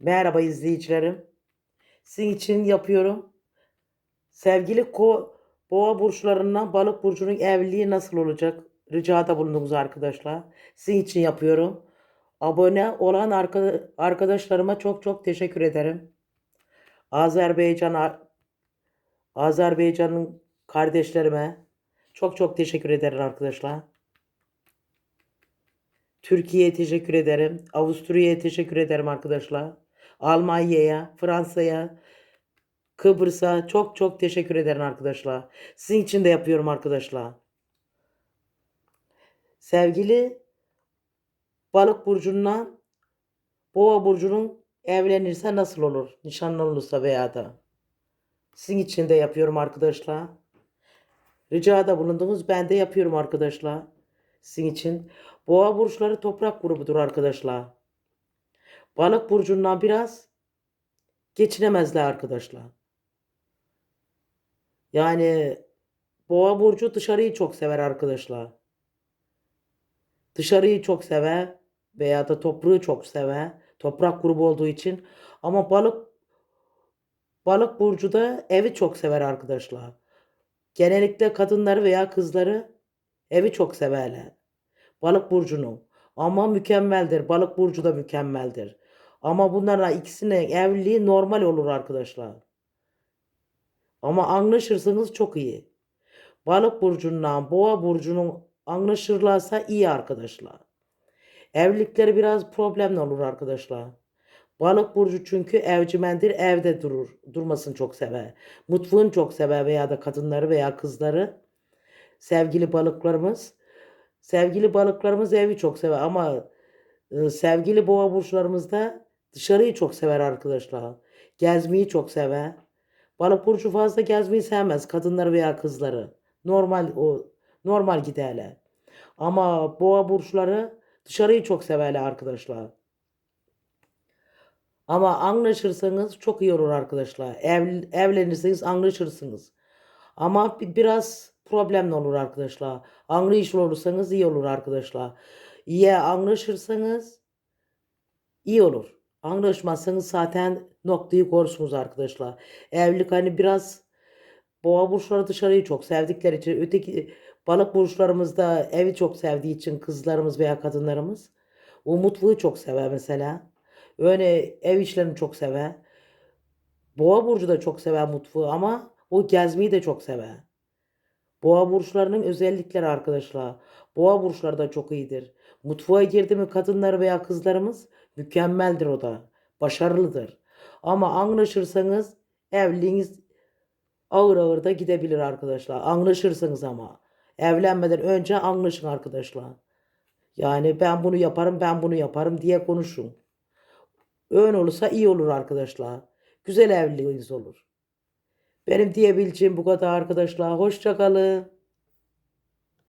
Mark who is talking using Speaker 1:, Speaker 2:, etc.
Speaker 1: Merhaba izleyicilerim. Sizin için yapıyorum. Sevgili ko boğa burçlarından balık burcunun evliliği nasıl olacak? Ricada bulundunuz arkadaşlar. Sizin için yapıyorum. Abone olan arka- arkadaşlarıma çok çok teşekkür ederim. Azerbaycan Azerbaycan'ın kardeşlerime çok çok teşekkür ederim arkadaşlar. Türkiye'ye teşekkür ederim. Avusturya'ya teşekkür ederim arkadaşlar. Almanya'ya, Fransa'ya, Kıbrıs'a çok çok teşekkür ederim arkadaşlar. Sizin için de yapıyorum arkadaşlar. Sevgili Balık burcundan Boğa burcunun evlenirse nasıl olur? Nişanlı olursa veya da. Sizin için de yapıyorum arkadaşlar. Ricada bulundunuz. Ben de yapıyorum arkadaşlar. Sizin için. Boğa burçları toprak grubudur arkadaşlar. Balık burcundan biraz geçinemezler arkadaşlar. Yani boğa burcu dışarıyı çok sever arkadaşlar. Dışarıyı çok sever veya da toprağı çok sever. Toprak grubu olduğu için. Ama balık balık burcu da evi çok sever arkadaşlar. Genellikle kadınları veya kızları evi çok severler. Balık burcunu. Ama mükemmeldir. Balık burcu da mükemmeldir. Ama bunların ikisinin evliliği normal olur arkadaşlar. Ama anlaşırsanız çok iyi. Balık burcundan boğa burcunun anlaşırlarsa iyi arkadaşlar. Evlilikleri biraz problemli olur arkadaşlar. Balık burcu çünkü evcimendir, evde durur. Durmasını çok sever. Mutfağını çok sever veya da kadınları veya kızları. Sevgili balıklarımız. Sevgili balıklarımız evi çok sever ama e, sevgili boğa burçlarımız da dışarıyı çok sever arkadaşlar. Gezmeyi çok sever. Balık burcu fazla gezmeyi sevmez kadınları veya kızları. Normal o normal giderler. Ama boğa burçları dışarıyı çok severler arkadaşlar. Ama anlaşırsanız çok iyi olur arkadaşlar. Ev, evlenirseniz anlaşırsınız. Ama bi- biraz problemli olur arkadaşlar. Anlayışlı olursanız iyi olur arkadaşlar. İyi anlaşırsanız iyi olur. Anlaşmazsanız zaten noktayı korursunuz arkadaşlar. Evlilik hani biraz boğa burçları dışarıyı çok sevdikleri için öteki balık burçlarımız da evi çok sevdiği için kızlarımız veya kadınlarımız o mutfağı çok sever mesela. Öyle ev işlerini çok sever. Boğa burcu da çok sever mutfağı ama o gezmeyi de çok sever. Boğa burçlarının özellikleri arkadaşlar. Boğa burçları da çok iyidir. Mutfağa girdi mi kadınlar veya kızlarımız mükemmeldir o da. Başarılıdır. Ama anlaşırsanız evliliğiniz ağır ağır da gidebilir arkadaşlar. Anlaşırsanız ama. Evlenmeden önce anlaşın arkadaşlar. Yani ben bunu yaparım, ben bunu yaparım diye konuşun. Ön olursa iyi olur arkadaşlar. Güzel evliliğiniz olur. Benim diyebileceğim bu kadar arkadaşlar. Hoşça kalın.